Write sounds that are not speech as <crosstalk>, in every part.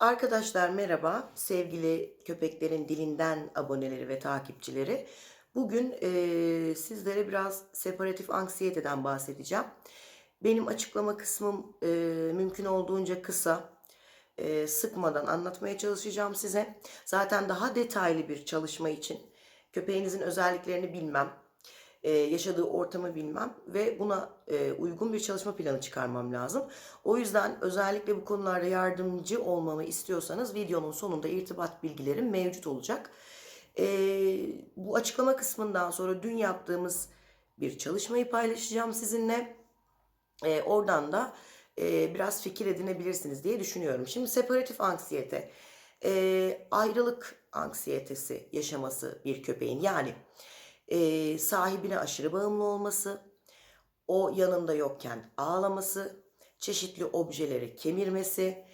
Arkadaşlar merhaba, sevgili köpeklerin dilinden aboneleri ve takipçileri. Bugün eee, sizlere biraz separatif anksiyeteden bahsedeceğim. Benim açıklama kısmım eee, mümkün olduğunca kısa, eee, sıkmadan anlatmaya çalışacağım size. Zaten daha detaylı bir çalışma için köpeğinizin özelliklerini bilmem, eee, yaşadığı ortamı bilmem ve buna eee, uygun bir çalışma planı çıkarmam lazım. O yüzden özellikle bu konularda yardımcı olmamı istiyorsanız videonun sonunda irtibat bilgilerim mevcut olacak. Eee, bu açıklama kısmından sonra dün yaptığımız bir çalışmayı paylaşacağım sizinle. Eee, oradan da eee, biraz fikir edinebilirsiniz diye düşünüyorum. Şimdi separatif anksiyete, eee, ayrılık anksiyetesi yaşaması bir köpeğin yani eee, sahibine aşırı bağımlı olması, o yanında yokken ağlaması, çeşitli objeleri kemirmesi,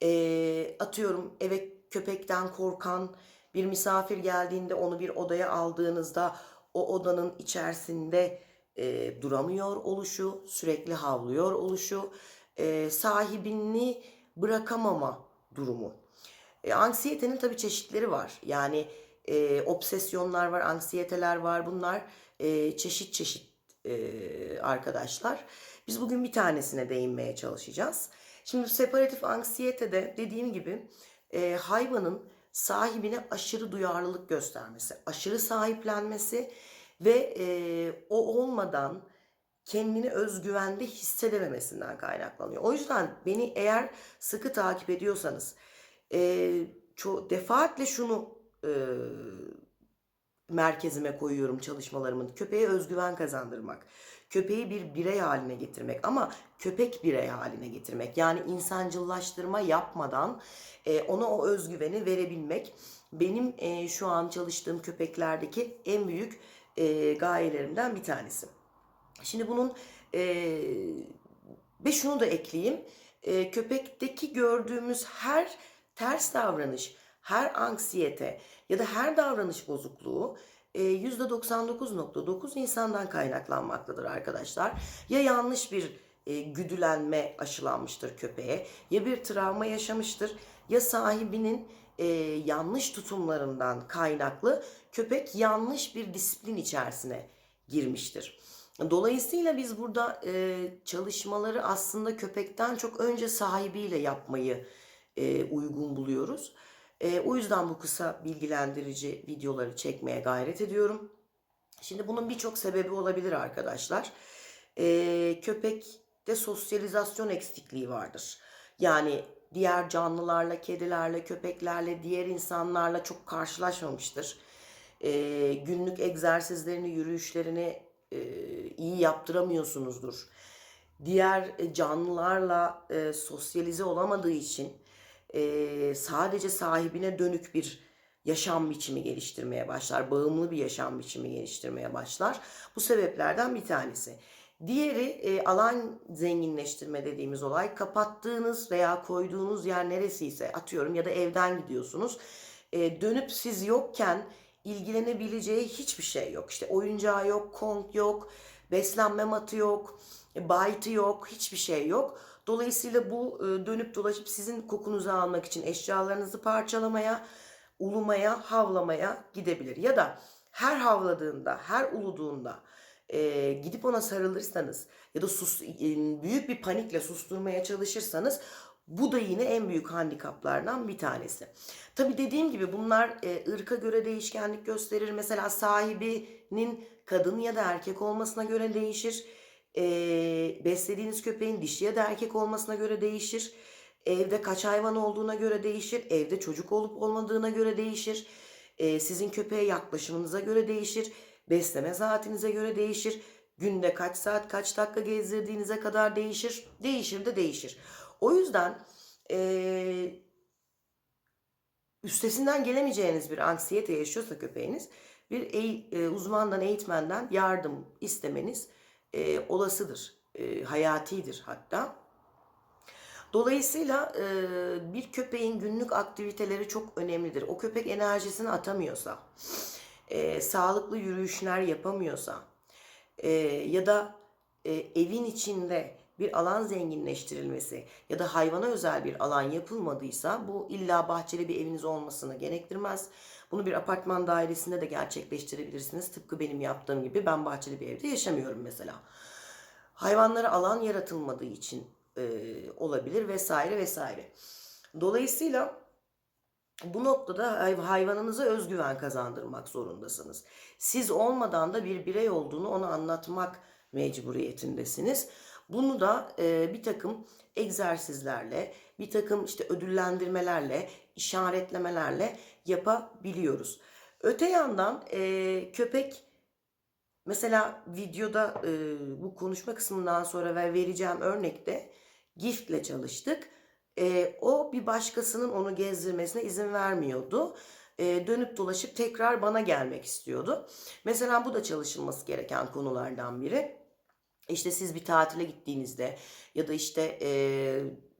eee, atıyorum eve köpekten korkan bir misafir geldiğinde onu bir odaya aldığınızda o odanın içerisinde eee, duramıyor oluşu, sürekli havlıyor oluşu, eee, sahibini bırakamama durumu. E, anksiyetenin tabii çeşitleri var. Yani e, obsesyonlar var, anksiyeteler var. Bunlar e, çeşit çeşit e, arkadaşlar. Biz bugün bir tanesine değinmeye çalışacağız. Şimdi separatif anksiyetede dediğim gibi e, hayvanın sahibine aşırı duyarlılık göstermesi, aşırı sahiplenmesi ve e, o olmadan kendini özgüvende hissedememesinden kaynaklanıyor. O yüzden beni eğer sıkı takip ediyorsanız e, ço defaatle şunu e, merkezime koyuyorum çalışmalarımın. Köpeğe özgüven kazandırmak. Köpeği bir birey haline getirmek ama köpek birey haline getirmek. Yani insancıllaştırma yapmadan e, ona o özgüveni verebilmek. Benim e, şu an çalıştığım köpeklerdeki en büyük e, gayelerimden bir tanesi. Şimdi bunun e, ve şunu da ekleyeyim. E, köpekteki gördüğümüz her ters davranış, her anksiyete ya da her davranış bozukluğu e, %99.9 insandan kaynaklanmaktadır arkadaşlar. Ya yanlış bir güdülenme aşılanmıştır köpeğe, ya bir travma yaşamıştır, ya sahibinin yanlış tutumlarından kaynaklı köpek yanlış bir disiplin içerisine girmiştir. Dolayısıyla biz burada e, çalışmaları aslında köpekten çok önce sahibiyle yapmayı e, uygun buluyoruz. E, o yüzden bu kısa bilgilendirici videoları çekmeye gayret ediyorum. Şimdi bunun birçok sebebi olabilir arkadaşlar. E, köpekte sosyalizasyon eksikliği vardır. Yani diğer canlılarla, kedilerle, köpeklerle, diğer insanlarla çok karşılaşmamıştır. E, günlük egzersizlerini, yürüyüşlerini e, iyi yaptıramıyorsunuzdur. Diğer e, canlılarla e, sosyalize olamadığı için e, sadece sahibine dönük bir yaşam biçimi geliştirmeye başlar. Bağımlı bir yaşam biçimi geliştirmeye başlar. Bu sebeplerden bir tanesi. Diğeri e, alan zenginleştirme dediğimiz olay. Kapattığınız veya koyduğunuz yer neresiyse atıyorum ya da evden gidiyorsunuz. E, dönüp siz yokken ilgilenebileceği hiçbir şey yok. İşte oyuncağı yok, kong yok, beslenme matı yok, e, baytı yok, hiçbir şey yok. Dolayısıyla bu e, dönüp dolaşıp sizin kokunuzu almak için eşyalarınızı parçalamaya, ulumaya, havlamaya gidebilir. Ya da her havladığında, her uluduğunda e, gidip ona sarılırsanız ya da sus, e, büyük bir panikle susturmaya çalışırsanız bu da yine en büyük handikaplardan bir tanesi. Tabii dediğim gibi bunlar e, ırka göre değişkenlik gösterir. Mesela sahibinin kadın ya da erkek olmasına göre değişir. E, beslediğiniz köpeğin dişi ya da erkek olmasına göre değişir. Evde kaç hayvan olduğuna göre değişir. Evde çocuk olup olmadığına göre değişir. E, sizin köpeğe yaklaşımınıza göre değişir. Besleme saatinize göre değişir. Günde kaç saat kaç dakika gezdirdiğinize kadar değişir. Değişir de değişir. O yüzden e, üstesinden gelemeyeceğiniz bir anksiyete yaşıyorsa köpeğiniz bir e, uzmandan eğitmenden yardım istemeniz e, olasıdır. E, hayatidir hatta. Dolayısıyla e, bir köpeğin günlük aktiviteleri çok önemlidir. O köpek enerjisini atamıyorsa, e, sağlıklı yürüyüşler yapamıyorsa e, ya da e, evin içinde bir alan zenginleştirilmesi ya da hayvana özel bir alan yapılmadıysa bu illa bahçeli bir eviniz olmasını gerektirmez. Bunu bir apartman dairesinde de gerçekleştirebilirsiniz. Tıpkı benim yaptığım gibi ben bahçeli bir evde yaşamıyorum mesela. Hayvanlara alan yaratılmadığı için e, olabilir vesaire vesaire. Dolayısıyla bu noktada hay- hayvanınıza özgüven kazandırmak zorundasınız. Siz olmadan da bir birey olduğunu ona anlatmak mecburiyetindesiniz. Bunu da e, bir takım egzersizlerle, bir takım işte ödüllendirmelerle, işaretlemelerle yapabiliyoruz. Öte yandan e, köpek mesela videoda e, bu konuşma kısmından sonra ve vereceğim örnekte giftle çalıştık. E, o bir başkasının onu gezdirmesine izin vermiyordu. E, dönüp dolaşıp tekrar bana gelmek istiyordu. Mesela bu da çalışılması gereken konulardan biri. İşte siz bir tatile gittiğinizde ya da işte e,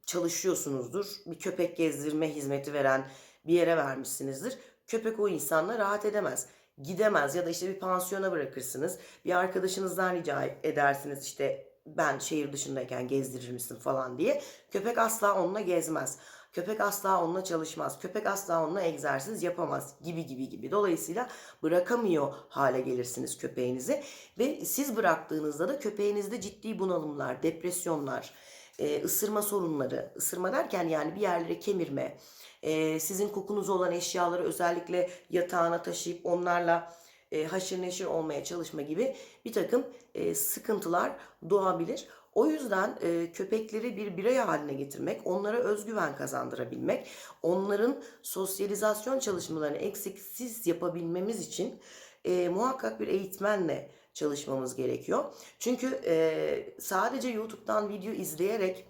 çalışıyorsunuzdur. Bir köpek gezdirme hizmeti veren bir yere vermişsinizdir. Köpek o insanla rahat edemez. Gidemez ya da işte bir pansiyona bırakırsınız. Bir arkadaşınızdan rica edersiniz işte ben şehir dışındayken gezdirir misin falan diye. Köpek asla onunla gezmez. Köpek asla onunla çalışmaz. Köpek asla onunla egzersiz yapamaz gibi gibi gibi. Dolayısıyla bırakamıyor hale gelirsiniz köpeğinizi. Ve siz bıraktığınızda da köpeğinizde ciddi bunalımlar, depresyonlar, e, ısırma sorunları, ısırma derken yani bir yerlere kemirme, e, sizin kokunuz olan eşyaları özellikle yatağına taşıyıp onlarla e, haşır neşir olmaya çalışma gibi bir takım e, sıkıntılar doğabilir. O yüzden e, köpekleri bir birey haline getirmek, onlara özgüven kazandırabilmek, onların sosyalizasyon çalışmalarını eksiksiz yapabilmemiz için e, muhakkak bir eğitmenle çalışmamız gerekiyor. Çünkü e, sadece YouTube'dan video izleyerek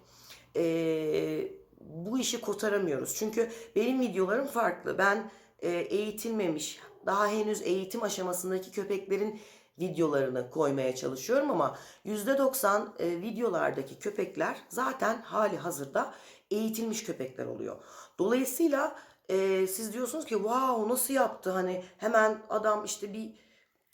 e, bu işi kotaramıyoruz. Çünkü benim videolarım farklı. Ben e, eğitilmemiş, daha henüz eğitim aşamasındaki köpeklerin videolarını koymaya çalışıyorum ama %90 e, videolardaki köpekler zaten hali hazırda eğitilmiş köpekler oluyor. Dolayısıyla e, siz diyorsunuz ki wow nasıl yaptı hani hemen adam işte bir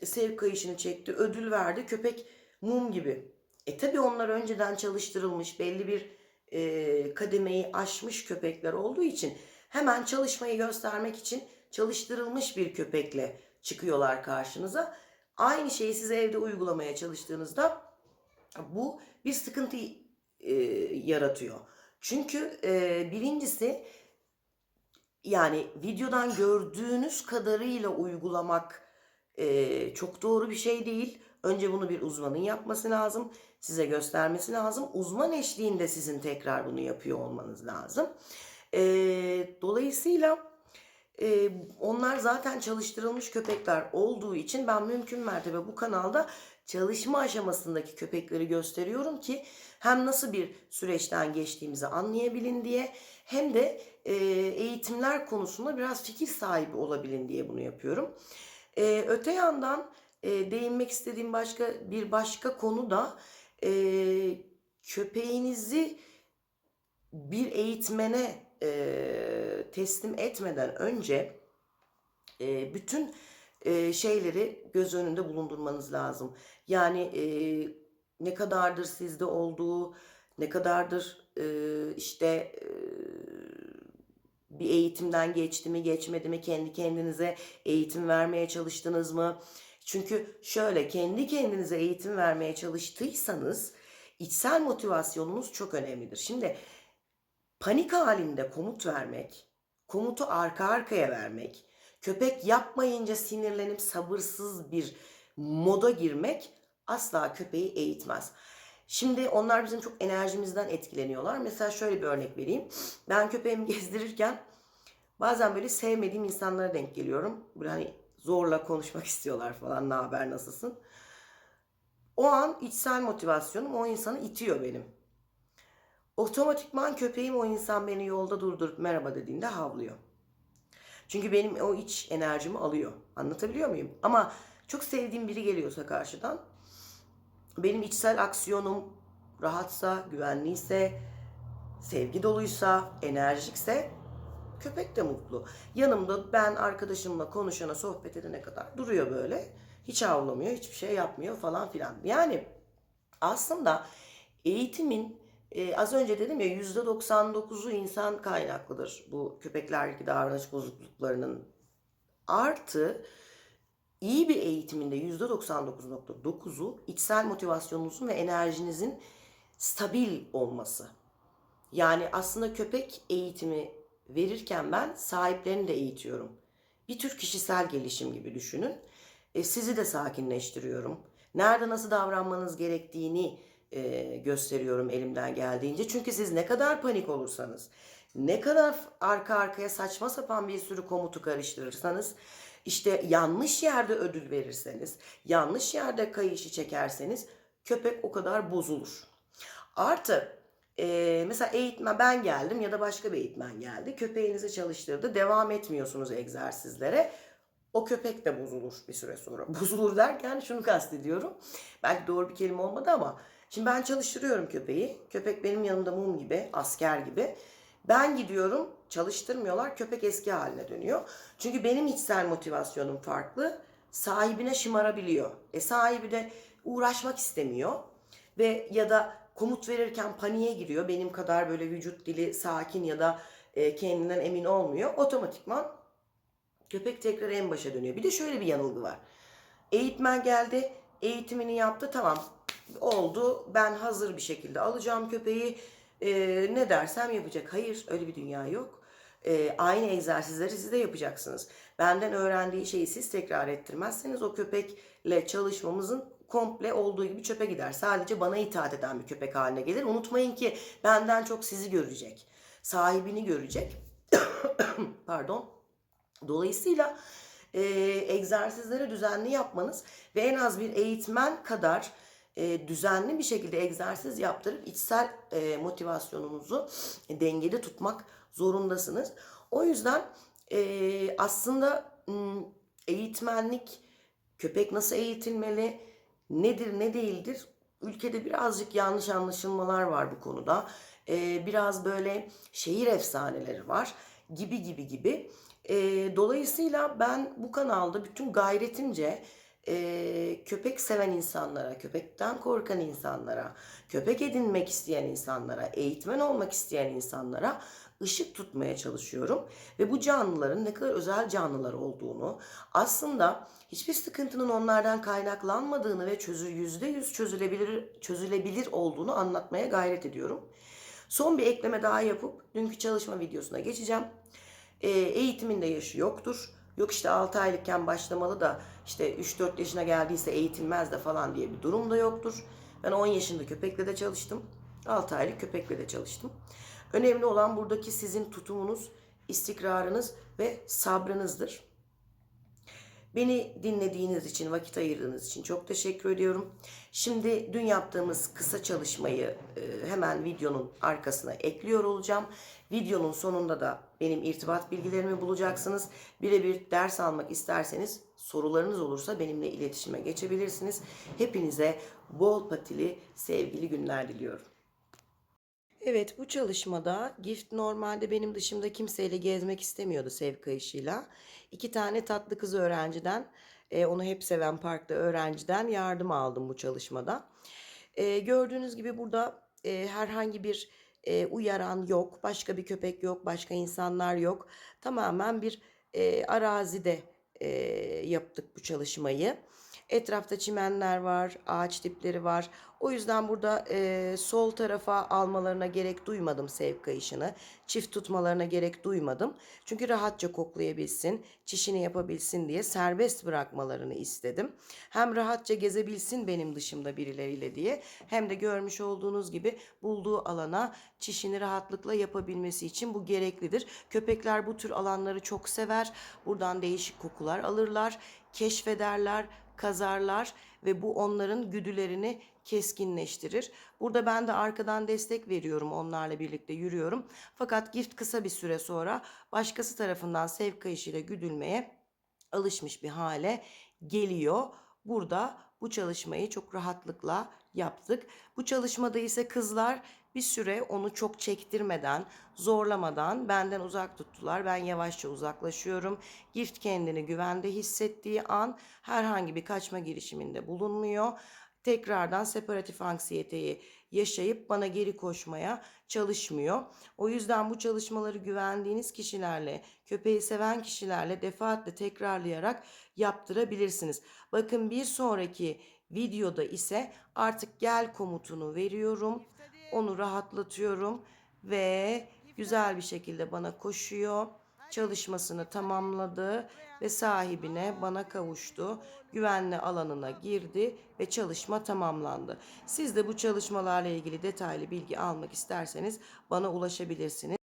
sevk kayışını çekti ödül verdi köpek mum gibi. E tabi onlar önceden çalıştırılmış belli bir e, kademeyi aşmış köpekler olduğu için hemen çalışmayı göstermek için çalıştırılmış bir köpekle çıkıyorlar karşınıza. Aynı şeyi siz evde uygulamaya çalıştığınızda bu bir sıkıntı e, yaratıyor. Çünkü e, birincisi yani videodan gördüğünüz kadarıyla uygulamak e, çok doğru bir şey değil. Önce bunu bir uzmanın yapması lazım. Size göstermesi lazım. Uzman eşliğinde sizin tekrar bunu yapıyor olmanız lazım. E, dolayısıyla e, onlar zaten çalıştırılmış köpekler olduğu için ben mümkün mertebe bu kanalda çalışma aşamasındaki köpekleri gösteriyorum ki hem nasıl bir süreçten geçtiğimizi anlayabilin diye hem de e, eğitimler konusunda biraz fikir sahibi olabilin diye bunu yapıyorum. E, öte yandan e, değinmek istediğim başka bir başka konu da e, köpeğinizi bir eğitmene e, teslim etmeden önce e, bütün e, şeyleri göz önünde bulundurmanız lazım. Yani e, ne kadardır sizde olduğu, ne kadardır e, işte e, bir eğitimden geçti mi geçmedi mi kendi kendinize eğitim vermeye çalıştınız mı? Çünkü şöyle kendi kendinize eğitim vermeye çalıştıysanız içsel motivasyonunuz çok önemlidir. Şimdi panik halinde komut vermek, komutu arka arkaya vermek, köpek yapmayınca sinirlenip sabırsız bir moda girmek asla köpeği eğitmez. Şimdi onlar bizim çok enerjimizden etkileniyorlar. Mesela şöyle bir örnek vereyim. Ben köpeğimi <laughs> gezdirirken bazen böyle sevmediğim insanlara denk geliyorum. Böyle hani zorla konuşmak istiyorlar falan. Ne haber, nasılsın? O an içsel motivasyonum o insanı itiyor benim. Otomatikman köpeğim o insan beni yolda durdurup merhaba dediğinde havlıyor. Çünkü benim o iç enerjimi alıyor. Anlatabiliyor muyum? Ama çok sevdiğim biri geliyorsa karşıdan benim içsel aksiyonum rahatsa, güvenliyse, sevgi doluysa, enerjikse köpek de mutlu. Yanımda ben arkadaşımla konuşana, sohbet edene kadar duruyor böyle. Hiç havlamıyor, hiçbir şey yapmıyor falan filan. Yani aslında Eğitimin e, az önce dedim ya %99'u insan kaynaklıdır bu köpeklerdeki davranış bozukluklarının. Artı iyi bir eğitiminde %99.9'u içsel motivasyonunuzun ve enerjinizin stabil olması. Yani aslında köpek eğitimi verirken ben sahiplerini de eğitiyorum. Bir tür kişisel gelişim gibi düşünün. E, sizi de sakinleştiriyorum. Nerede nasıl davranmanız gerektiğini e, gösteriyorum elimden geldiğince. Çünkü siz ne kadar panik olursanız, ne kadar arka arkaya saçma sapan bir sürü komutu karıştırırsanız, işte yanlış yerde ödül verirseniz, yanlış yerde kayışı çekerseniz köpek o kadar bozulur. Artı e, mesela eğitmen ben geldim ya da başka bir eğitmen geldi. Köpeğinizi çalıştırdı. Devam etmiyorsunuz egzersizlere. O köpek de bozulur bir süre sonra. <laughs> Bozulur derken şunu kastediyorum. Belki doğru bir kelime olmadı ama şimdi ben çalıştırıyorum köpeği. Köpek benim yanımda mum gibi, asker gibi. Ben gidiyorum, çalıştırmıyorlar. Köpek eski haline dönüyor. Çünkü benim içsel motivasyonum farklı. Sahibine şımarabiliyor. E sahibi de uğraşmak istemiyor ve ya da komut verirken paniğe giriyor. Benim kadar böyle vücut dili sakin ya da e, kendinden emin olmuyor. Otomatikman köpek tekrar en başa dönüyor. Bir de şöyle bir yanılgı var. Eğitmen geldi, eğitimini yaptı, tamam oldu. Ben hazır bir şekilde alacağım köpeği. E, ne dersem yapacak. Hayır, öyle bir dünya yok. E, aynı egzersizleri siz de yapacaksınız. Benden öğrendiği şeyi siz tekrar ettirmezseniz o köpekle çalışmamızın komple olduğu gibi çöpe gider. Sadece bana itaat eden bir köpek haline gelir. Unutmayın ki benden çok sizi görecek. Sahibini görecek. <coughs> Pardon. Dolayısıyla e, egzersizleri düzenli yapmanız ve en az bir eğitmen kadar e, düzenli bir şekilde egzersiz yaptırıp içsel e, motivasyonunuzu dengede tutmak zorundasınız. O yüzden e, aslında eğitmenlik, köpek nasıl eğitilmeli, nedir ne değildir ülkede birazcık yanlış anlaşılmalar var bu konuda. Ee, biraz böyle şehir efsaneleri var gibi gibi gibi. Ee, dolayısıyla ben bu kanalda bütün gayretimce e, köpek seven insanlara, köpekten korkan insanlara, köpek edinmek isteyen insanlara, eğitmen olmak isteyen insanlara ışık tutmaya çalışıyorum. Ve bu canlıların ne kadar özel canlılar olduğunu, aslında hiçbir sıkıntının onlardan kaynaklanmadığını ve çözü yüzde yüz çözülebilir çözülebilir olduğunu anlatmaya gayret ediyorum. Son bir ekleme daha yapıp dünkü çalışma videosuna geçeceğim. E, eğitimin yaşı yoktur. Yok işte 6 aylıkken başlamalı da işte 3-4 yaşına geldiyse eğitilmez de falan diye bir durum da yoktur. Ben 10 yaşında köpekle de çalıştım. 6 aylık köpekle de çalıştım. Önemli olan buradaki sizin tutumunuz, istikrarınız ve sabrınızdır. Beni dinlediğiniz için, vakit ayırdığınız için çok teşekkür ediyorum. Şimdi dün yaptığımız kısa çalışmayı e, hemen videonun arkasına ekliyor olacağım. Videonun sonunda da benim irtibat bilgilerimi bulacaksınız. Birebir ders almak isterseniz sorularınız olursa benimle iletişime geçebilirsiniz. Hepinize bol patili sevgili günler diliyorum. Evet bu çalışmada Gift normalde benim dışımda kimseyle gezmek istemiyordu sev kayışıyla. İki tane tatlı kız öğrenciden, e, onu hep seven parkta öğrenciden yardım aldım bu çalışmada. E, gördüğünüz gibi burada e, herhangi bir e, uyaran yok, başka bir köpek yok, başka insanlar yok. Tamamen bir e, arazide e, yaptık bu çalışmayı. Etrafta çimenler var, ağaç tipleri var. O yüzden burada e, sol tarafa almalarına gerek duymadım sevk kayışını. Çift tutmalarına gerek duymadım. Çünkü rahatça koklayabilsin, çişini yapabilsin diye serbest bırakmalarını istedim. Hem rahatça gezebilsin benim dışımda birileriyle diye hem de görmüş olduğunuz gibi bulduğu alana çişini rahatlıkla yapabilmesi için bu gereklidir. Köpekler bu tür alanları çok sever. Buradan değişik kokular alırlar, keşfederler, kazarlar ve bu onların güdülerini keskinleştirir. Burada ben de arkadan destek veriyorum onlarla birlikte yürüyorum. Fakat gift kısa bir süre sonra başkası tarafından sevk kayışıyla güdülmeye alışmış bir hale geliyor. Burada bu çalışmayı çok rahatlıkla yaptık. Bu çalışmada ise kızlar bir süre onu çok çektirmeden, zorlamadan benden uzak tuttular. Ben yavaşça uzaklaşıyorum. Gift kendini güvende hissettiği an herhangi bir kaçma girişiminde bulunmuyor. Tekrardan separatif anksiyeteyi yaşayıp bana geri koşmaya çalışmıyor. O yüzden bu çalışmaları güvendiğiniz kişilerle, köpeği seven kişilerle defaatle tekrarlayarak yaptırabilirsiniz. Bakın bir sonraki videoda ise artık gel komutunu veriyorum. Onu rahatlatıyorum ve güzel bir şekilde bana koşuyor. Çalışmasını tamamladı ve sahibine bana kavuştu. Güvenli alanına girdi ve çalışma tamamlandı. Siz de bu çalışmalarla ilgili detaylı bilgi almak isterseniz bana ulaşabilirsiniz.